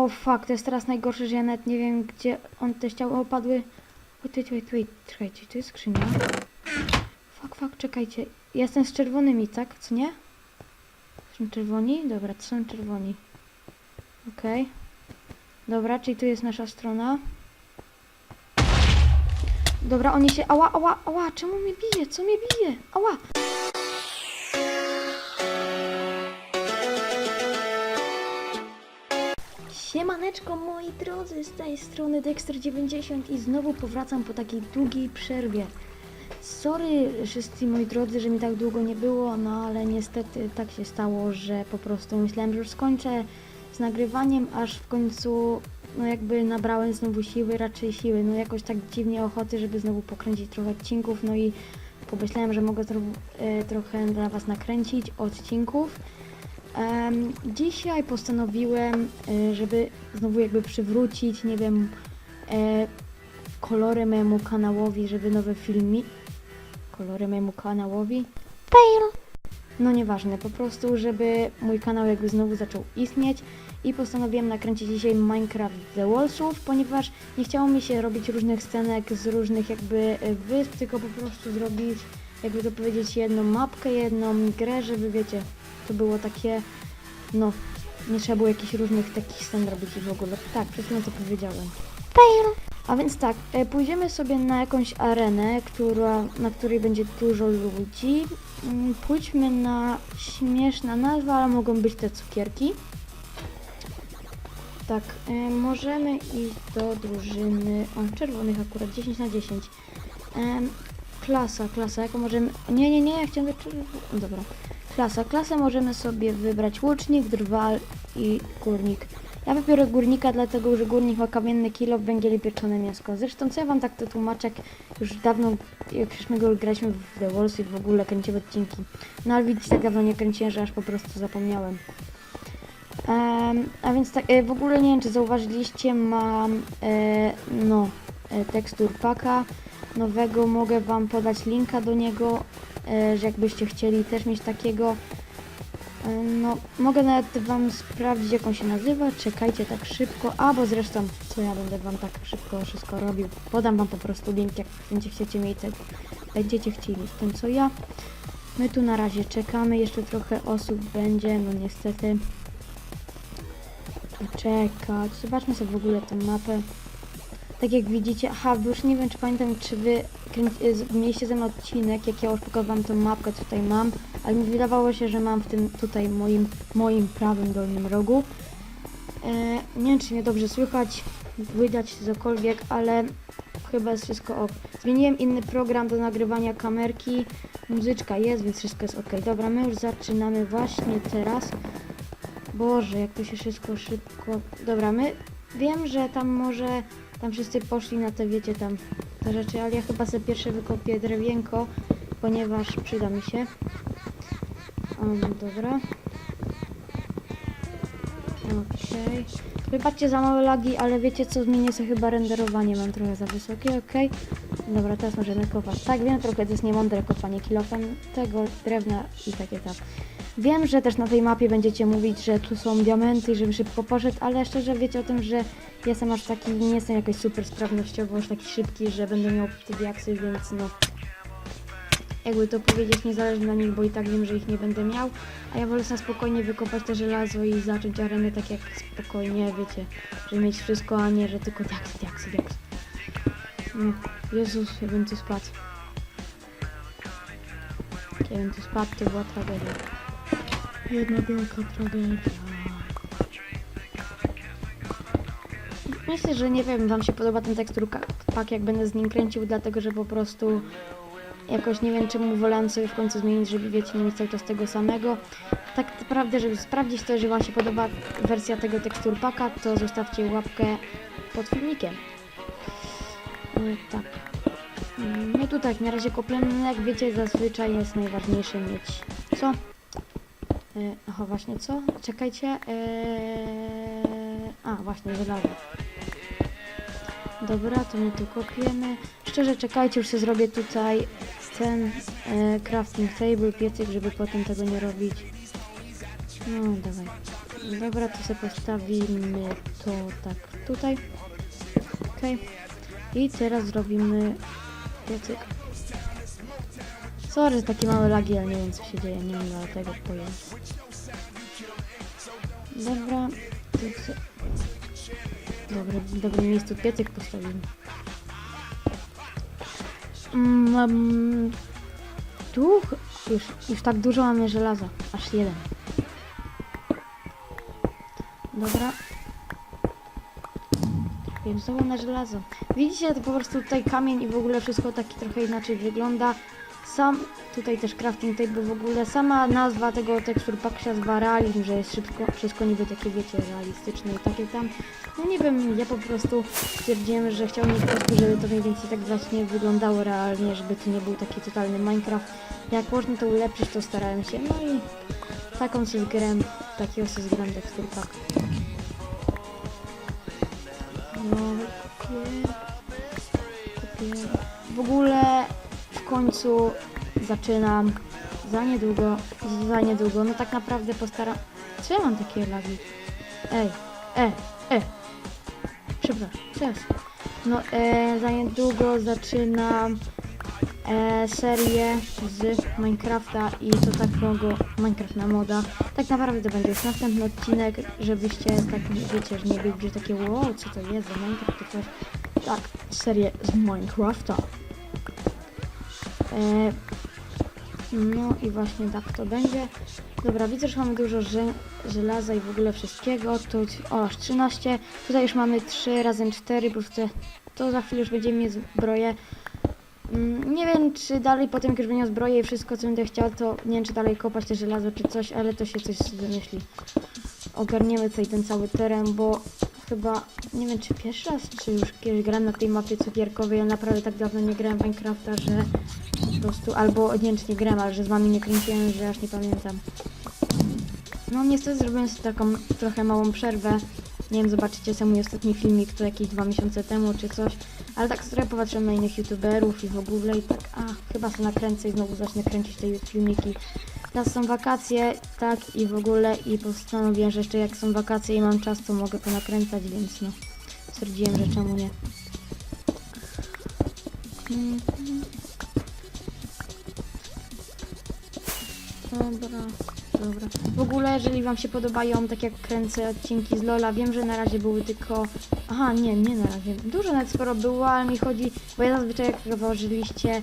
O fuck, to jest teraz najgorsze, że ja nawet nie wiem, gdzie on te ciała opadły. Wait, wait, wait, wait. Czekajcie, to jest skrzynia. Fuck, fuck, czekajcie. Ja Jestem z czerwonymi, tak? Co nie? Są czerwoni? Dobra, to są czerwoni. Okej. Dobra, czyli tu jest nasza strona. Dobra, oni się... Ała, ała, ała, czemu mnie bije? Co mnie bije? Ała! Siemaneczko moi drodzy, z tej strony Dexter90 i znowu powracam po takiej długiej przerwie. Sorry wszyscy moi drodzy, że mi tak długo nie było, no ale niestety tak się stało, że po prostu myślałem, że już skończę z nagrywaniem, aż w końcu no jakby nabrałem znowu siły, raczej siły, no jakoś tak dziwnie ochoty, żeby znowu pokręcić trochę odcinków, no i pomyślałem, że mogę e, trochę dla Was nakręcić odcinków. Em, dzisiaj postanowiłem, e, żeby znowu jakby przywrócić, nie wiem, e, kolory mojemu kanałowi, żeby nowe filmi... Kolory mojemu kanałowi? Fail! No nieważne, po prostu, żeby mój kanał jakby znowu zaczął istnieć i postanowiłem nakręcić dzisiaj Minecraft The Wallsów, ponieważ nie chciało mi się robić różnych scenek z różnych jakby e, wysp, tylko po prostu zrobić, jakby to powiedzieć, jedną mapkę, jedną grę, żeby wiecie, to było takie, no, nie trzeba było jakichś różnych takich scen robić i w ogóle. Tak, przed chwilą to powiedziałem. Fail! A więc tak, e, pójdziemy sobie na jakąś arenę, która, na której będzie dużo ludzi. Mm, Pójdźmy na śmieszna nazwa, ale mogą być te cukierki. Tak, e, możemy iść do drużyny, o, czerwonych akurat, 10 na 10. Em, klasa, klasa, jaką możemy, nie, nie, nie, ja chciałem dobra. Klasa, klasę możemy sobie wybrać łucznik, drwal i górnik. Ja wybiorę górnika, dlatego że górnik ma kamienny kilo, węgiel i pieczone mięsko. Zresztą co ja wam tak to tłumaczę, jak już dawno, jak przecież my go graliśmy w The Walls i w ogóle kręciłem odcinki. No ale widzicie, tak dawno nie kręciłem, że aż po prostu zapomniałem. Em, a więc tak, e, w ogóle nie wiem, czy zauważyliście, mam e, no, e, tekstur paka nowego, mogę wam podać linka do niego, e, że jakbyście chcieli też mieć takiego. E, No, mogę nawet wam sprawdzić, jak on się nazywa. Czekajcie tak szybko. A, bo zresztą, co ja będę wam tak szybko wszystko robił. Podam wam po prostu link, jak będziecie chcieli mieć tego. Będziecie chcieli z tym, co ja. My tu na razie czekamy. Jeszcze trochę osób będzie, no niestety. Czekać. Zobaczmy sobie w ogóle tę mapę. Tak jak widzicie, aha, bo już nie wiem, czy pamiętam, czy wy z- mieliście ze mną odcinek, jak ja już pokazywałam tą mapkę, co tutaj mam, ale mi wydawało się, że mam w tym tutaj moim, moim prawym dolnym rogu. E, nie wiem, czy mnie dobrze słychać, widać cokolwiek, ale chyba jest wszystko ok. Zmieniłem inny program do nagrywania kamerki, muzyczka jest, więc wszystko jest ok. Dobra, my już zaczynamy właśnie teraz. Boże, jak to się wszystko szybko... Dobra, my... Wiem, że tam może... Tam wszyscy poszli na te, wiecie, tam te rzeczy, ale ja chyba sobie pierwsze wykopię drewienko, ponieważ przyda mi się. Um, dobra. Okej. Wybaczcie za małe lagi, ale wiecie co, zmienię sobie chyba renderowanie, mam trochę za wysokie, okej. Dobra, teraz możemy kopać. Tak, wiem, trochę to jest niemądre kopanie kilofem tego drewna i takie tam. Wiem, że też na tej mapie będziecie mówić, że tu są diamenty i żeby szybko poszedł, ale szczerze wiecie o tym, że jestem aż taki, nie jestem jakoś super sprawnościowo, aż taki szybki, że będę miał te diaksy, więc no... Jakby to powiedzieć, nie zależy na nich, bo i tak wiem, że ich nie będę miał, a ja wolę na spokojnie wykopać te żelazo i zacząć arenę tak jak spokojnie, wiecie, żeby mieć wszystko, a nie, że tylko diaksy, diaksy, diaksy. No, Jezus, ja bym tu spadł. Jak ja bym tu spadł, to była tragedia. Jedna wielka tragedia. Myślę, że nie wiem, wam się podoba ten tekstur pak, jak będę z nim kręcił, dlatego że po prostu jakoś nie wiem czemu wolałem sobie w końcu zmienić, żeby wiecie, nie mieć cały czas tego samego. Tak naprawdę, żeby sprawdzić to, że wam się podoba wersja tego tekstur paka, to zostawcie łapkę pod filmikiem. Yy, tak. No tu tak, na razie kopiemy, no jak wiecie, zazwyczaj jest najważniejsze mieć co? Yy, aha, właśnie co? Czekajcie. Yy... A, właśnie, żelazo. Dobra, to my tu kopiemy. Szczerze, czekajcie, już sobie zrobię tutaj ten e, crafting table, piecyk, żeby potem tego nie robić. No, dawaj. Dobra, to sobie postawimy to tak tutaj. Okej. I teraz zrobimy piecyk. Sorry, takie małe lagi, ale nie wiem co się dzieje, nie wiem dlatego pojęcia. Dobra, to co... Dobra, w dobrym miejscu piecyk postawimy. Mm, mam... Tu już, już tak dużo mamy żelaza, aż jeden. Dobra. Wiem, znowu na żelazo. Widzicie, to po prostu tutaj kamień i w ogóle wszystko taki trochę inaczej wygląda. Sam, tutaj też crafting table w ogóle, sama nazwa tego tekstur pack się realizm, że jest szybko, wszystko niby takie, wiecie, realistyczne i takie tam. No nie wiem, ja po prostu stwierdziłem, że chciałbym po prostu, żeby to mniej więcej tak właśnie wyglądało realnie, żeby to nie był taki totalny Minecraft. Jak można to ulepszyć, to starałem się. No i taką sobie zgrałem, takiego sobie zgrałem tekstur pack. No. W ogóle końcu zaczynam za niedługo, za niedługo, no tak naprawdę postaram... Co ja mam takie lagi? Ej, e, e. Przepraszam, jest? No, e, za niedługo zaczynam e, serię z Minecrafta i to takiego Minecraft na moda. Tak naprawdę to będzie już następny odcinek, żebyście tak wiecie, że nie byli takie wow, co to jest za Minecraft czy coś. Tak, serię z Minecrafta. E, no i właśnie tak to będzie. Dobra, widzę, że mamy dużo żel żelaza i w ogóle wszystkiego. Tu o, aż 13. Tutaj już mamy 3 razem 4, plus te, to za chwilę już będziemy mieć zbroję. Mm, Nie wiem, czy dalej potem, jak już będę zbroję i wszystko, co będę chciał, to nie wiem, czy dalej kopać te żelazo, czy coś, ale to się coś wymyśli. Ogarniemy tutaj ten cały teren, bo chyba, nie wiem, czy pierwszy raz, czy już kiedyś grałem na tej mapie cukierkowej, ja naprawdę tak dawno nie grałem w Minecrafta, że po prostu, albo nie wiem, czy nie grałem, ale że z wami nie kręciłem, że aż nie pamiętam. No niestety zrobiłem sobie taką trochę małą przerwę. Nie wiem, zobaczycie sobie mój ostatni filmik, to jakieś dwa miesiące temu czy coś. Ale tak trochę popatrzyłem na innych youtuberów i w ogóle i tak, a chyba sobie nakręcę i znowu zacznę kręcić te filmiki. Teraz są wakacje, tak i w ogóle i postanowiłem, że jeszcze jak są wakacje i mam czas, to mogę ponakręcać, więc no stwierdziłem, że czemu nie. Dobra, dobra. W ogóle, jeżeli Wam się podobają, tak jak kręcę odcinki z Lola, wiem, że na razie były tylko... Aha, nie, nie na razie. Dużo nawet sporo było, ale mi chodzi... Bo ja zazwyczaj, jak zauważyliście,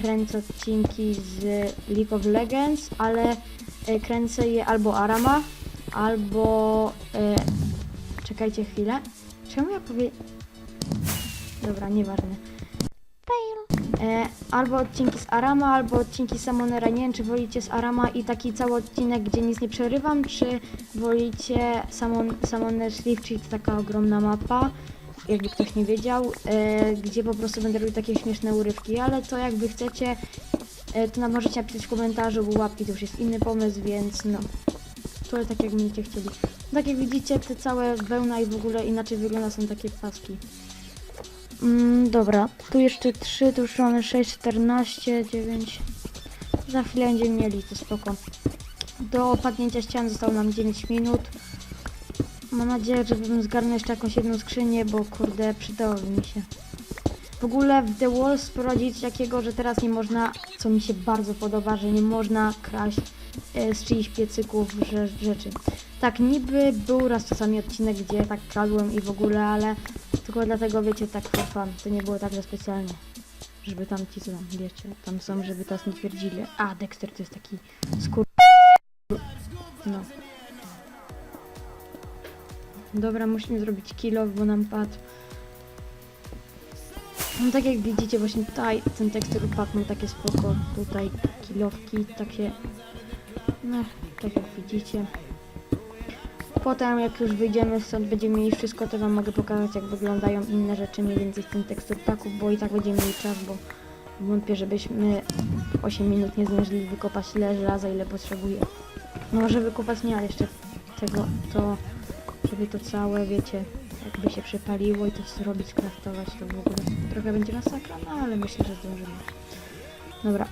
kręcę odcinki z League of Legends, ale e, kręcę je albo Arama, albo... E, czekajcie chwilę. Czemu ja powie... Dobra, nieważne. E, albo odcinki z Arama, albo odcinki z Samonera. Nie wiem, czy wolicie z Arama i taki cały odcinek, gdzie nic nie przerywam, czy wolicie Samon, Samoner Sleeve, czyli to taka ogromna mapa, jakby ktoś nie wiedział, e, gdzie po prostu będę robił takie śmieszne urywki, ale to jakby chcecie, e, to nam możecie napisać w komentarzu, bo łapki to już jest inny pomysł, więc no, to tak jak będziecie chcieli. Tak jak widzicie, te całe wełna i w ogóle inaczej wygląda są takie paski. Mm, dobra, tu jeszcze 3, tu już mamy 6, 14, 9. Za chwilę będziemy mieli, to spoko. Do opadnięcia ścian zostało nam 9 minut. Mam nadzieję, że bym zgarnął jeszcze jakąś jedną skrzynię, bo kurde, przydałoby mi się. W ogóle w The Walls wprowadzić takiego, że teraz nie można, co mi się bardzo podoba, że nie można kraść e, z czyichś piecyków rzeczy. Tak, niby był raz czasami odcinek, gdzie tak kradłem i w ogóle, ale tylko dlatego, wiecie, tak fun. To nie było tak, że specjalnie. Żeby tam ci, co tam, wiecie, tam są, żeby teraz nie twierdzili. A, Dexter to jest taki skór... No. Dobra, musimy zrobić kill bo nam padł. No tak jak widzicie właśnie tutaj ten tekstur pack ma takie spoko. Tutaj kilowki takie no tak jak widzicie. Potem jak już wyjdziemy stąd będziemy mieli wszystko to wam mogę pokazać jak wyglądają inne rzeczy mniej więcej z tym tekstur packów bo i tak będziemy mieli czas bo wątpię żebyśmy 8 minut nie zdążyli wykopać tyle żelaza ile potrzebuję. No może wykopać nie ale jeszcze tego to żeby to całe wiecie jakby się przepaliło i to zrobić, kraftować, to w ogóle trochę będzie masakra, no ale myślę, że zdążymy. Dobra.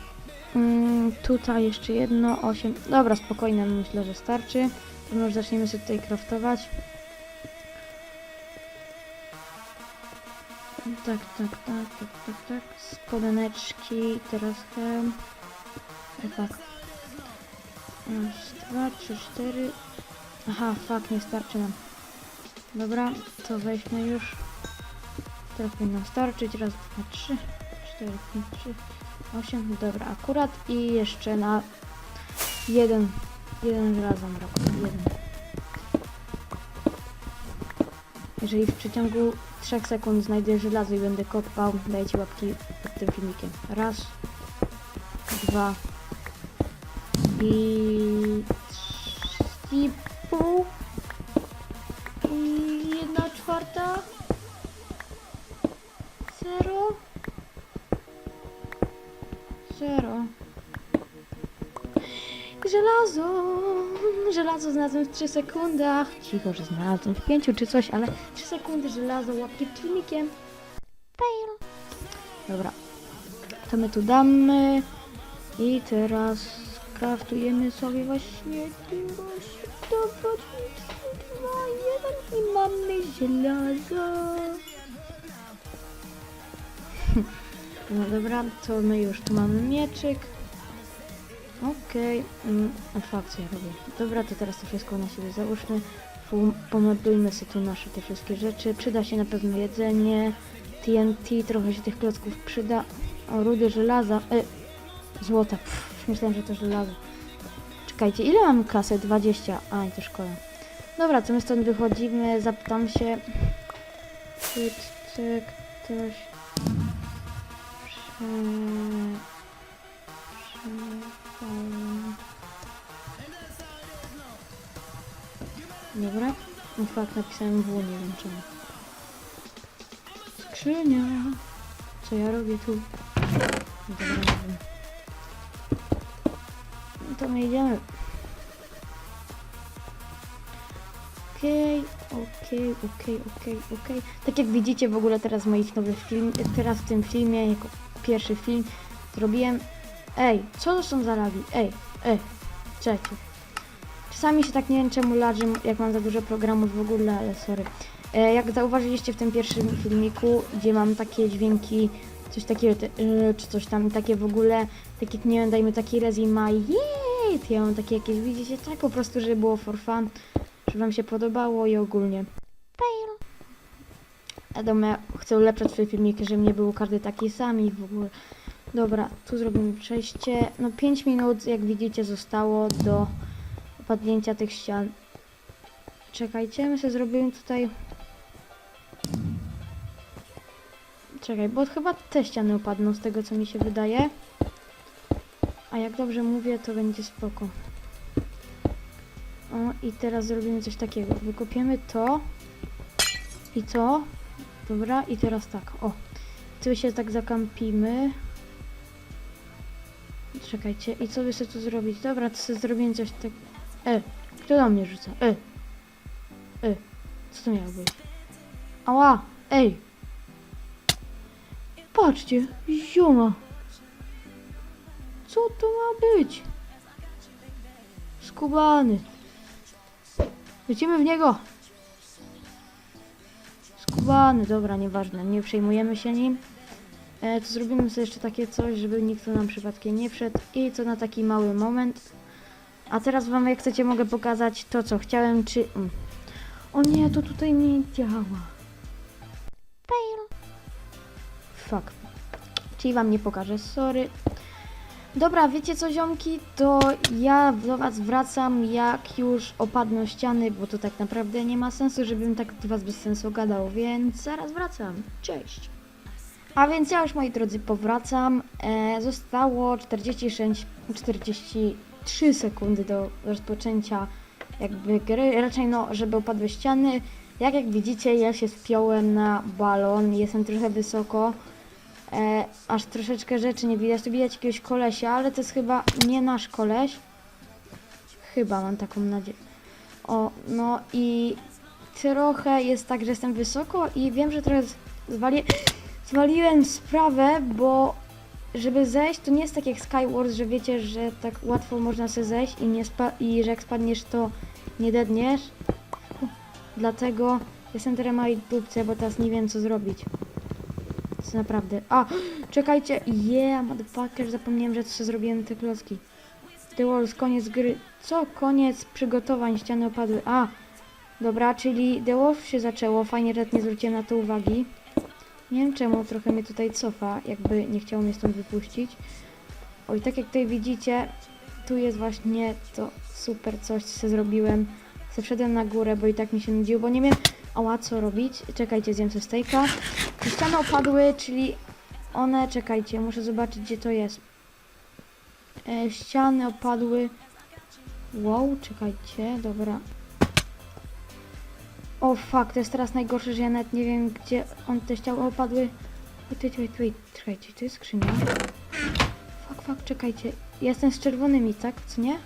Mm, tutaj jeszcze jedno, osiem. Dobra, spokojnie, myślę, że starczy. To może zaczniemy sobie tutaj craftować. Tak, tak, tak, tak, tak, tak. Spodeneczki, teraz. O, tak. Raz, dwa, trzy, cztery. Aha, fuck, nie starczy nam. Dobra, to weźmy już. Teraz powinno starczyć. Raz, dwa, trzy, cztery, pięć, trzy, osiem. Dobra, akurat. I jeszcze na jeden, jeden żelazem brakuje. Jeden. Jeżeli w przeciągu 3 sekund znajdę żelazo i będę kopał, dajcie łapki pod tym filmikiem. Raz, dwa i i pół Żelazo! Żelazo znalazłem w 3 sekundach. Cicho, że znalazłem w 5 czy coś, ale 3 sekundy żelazo, łapki filmikiem. Fail. Dobra. To my tu damy. I teraz kraftujemy sobie właśnie tego dawać dwa, jeden i mamy żelazo. No dobra, to my już tu mamy mieczyk. Okej, mm, co ja robię? Dobra, to teraz to wszystko na siebie załóżmy. Pomodlujmy sobie tu nasze te wszystkie rzeczy. Przyda się na pewno jedzenie, TNT, trochę się tych klocków przyda. O, rudy żelaza, e, złota, Pff, myślałem, że to żelazo. Czekajcie, ile mam kasy? 20, a i to szkoda. Dobra, to my stąd wychodzimy, zapytam się. Czy, czy ktoś... Prze... Dobra. No fakt, napisałem w nie wiem czemu. Skrzynia. Co ja robię tu? Dobra, nie wiem. No to my idziemy. Okej, okej, okej, okej, okej. Tak jak widzicie w ogóle teraz w moich nowych film, teraz w tym filmie, jako pierwszy film zrobiłem Ej, co to są za lagi? Ej, ej, czekaj. Czasami się tak nie wiem czemu jak mam za dużo programów w ogóle, ale sorry. E, jak zauważyliście w tym pierwszym filmiku, gdzie mam takie dźwięki, coś takiego, te, y, czy coś tam, takie w ogóle, tak jak nie wiem, dajmy taki rezi ma, jej, to ja mam takie jakieś, widzicie, tak po prostu, żeby było for fun, żeby wam się podobało i ogólnie. Fail. Wiadomo, ja chcę ulepszać swoje filmiki, żeby nie były każdy taki sam i w ogóle. Dobra, tu zrobimy przejście. No 5 minut, jak widzicie, zostało do opadnięcia tych ścian. Czekajcie, my sobie zrobimy tutaj... Czekaj, bo chyba te ściany upadną z tego, co mi się wydaje. A jak dobrze mówię, to będzie spoko. O, i teraz zrobimy coś takiego. Wykopiemy to i to. Dobra, i teraz tak, o. Tu się tak zakampimy. Czekajcie, i co by sobie tu zrobić? Dobra, to sobie zrobię coś tak... E, kto do mnie rzuca? E, e, co to miało być? Ała, ej! Patrzcie, zioma! Co to ma być? Skubany. Lecimy w niego! Skubany, dobra, nieważne, nie przejmujemy się nim. E, to zrobimy sobie jeszcze takie coś, żeby nikt nam przypadkiem nie wszedł i to na taki mały moment. A teraz wam jak chcecie mogę pokazać to co chciałem, czy... Mm. O nie, to tutaj nie działa. Fail. Fuck. Czyli wam nie pokażę, sorry. Dobra, wiecie co ziomki, to ja do was wracam jak już opadną ściany, bo to tak naprawdę nie ma sensu, żebym tak do was bez sensu gadał, więc zaraz wracam. Cześć. A więc ja już moi drodzy powracam. E, zostało 46, 43 sekundy do rozpoczęcia jakby gry. Raczej no, żeby opadły ściany. Jak jak widzicie, ja się spiąłem na balon. Jestem trochę wysoko. E, aż troszeczkę rzeczy nie widać. Tu widać jakiegoś kolesia, ale to jest chyba nie nasz koleś. Chyba mam taką nadzieję. O, no i trochę jest tak, że jestem wysoko i wiem, że trochę zwali... zwaliłem sprawę, bo żeby zejść, to nie jest tak jak Skywars, że wiecie, że tak łatwo można sobie zejść i, nie spa- i że jak spadniesz, to Nie dedniesz? Dlatego jestem teraz małej dupce, bo teraz nie wiem co zrobić. To naprawdę... A! Czekajcie! Yeah, motherfucker, zapomniałem, że co zrobiłem te klocki. The Walls, koniec gry. Co? Koniec przygotowań, ściany opadły. A! Dobra, czyli The Walls się zaczęło. Fajnie, że nie zwróciłem na to uwagi. Nie wiem czemu, trochę mnie tutaj cofa, jakby nie chciało mnie stąd wypuścić. Oj, tak jak tutaj widzicie, tu jest właśnie to super coś, co zrobiłem. Se na górę, bo i tak mi się nudziło, bo nie wiem, ała, co robić. Czekajcie, zjem ze stejka. I ściany opadły, czyli one, czekajcie, muszę zobaczyć, gdzie to jest. E, ściany opadły. Wow, czekajcie, dobra. O fuck, to jest teraz najgorsze, że ja nawet nie wiem, gdzie on te ściany opadły. Wait, wait, wait, czekajcie, to jest skrzynia. Fuck, fuck, czekajcie. Jestem z czerwonymi, tak? Co nie?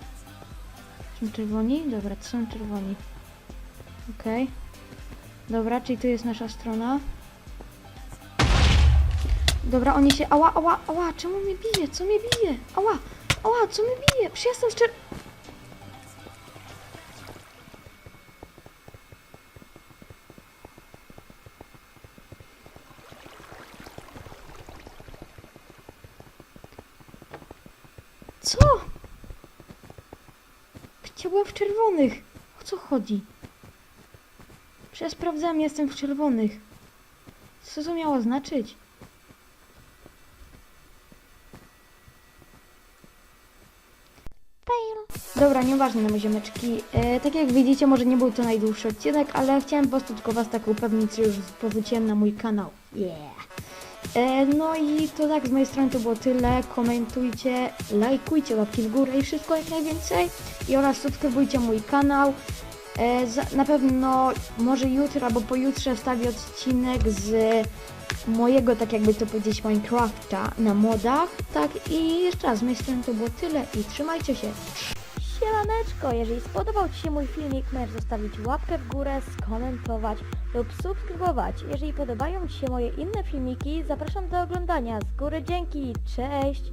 Są czerwoni? Dobra, to są czerwoni. Okej. Dobra, czyli tu jest nasza strona. Dobra, oni się... Ała, ała, ała, czemu mnie bije? Co mnie bije? Ała, ała, co mnie bije? Przecież ja jestem z czer... Co? Byłem w czerwonych. O co chodzi? Przecież sprawdzałem, jestem w czerwonych. Co to miało znaczyć? Dobra, nieważne na moje ziomeczki. E, tak jak widzicie, może nie był to najdłuższy odcinek, ale chciałem po prostu tylko was tak upewnić, że już powróciłem na mój kanał. Yeah! E, no i to tak, z mojej strony to było tyle. Komentujcie, lajkujcie, łapki w górę i wszystko jak najwięcej. I oraz subskrybujcie mój kanał. E, na pewno może jutro albo pojutrze wstawię odcinek z mojego, tak jakby to powiedzieć, Minecrafta na modach. Tak i jeszcze raz, z mojej strony to było tyle i trzymajcie się. Jeżeli spodobał Ci się mój filmik, możesz zostawić łapkę w górę, skomentować lub subskrybować. Jeżeli podobają Ci się moje inne filmiki, zapraszam do oglądania. Z góry dzięki, cześć!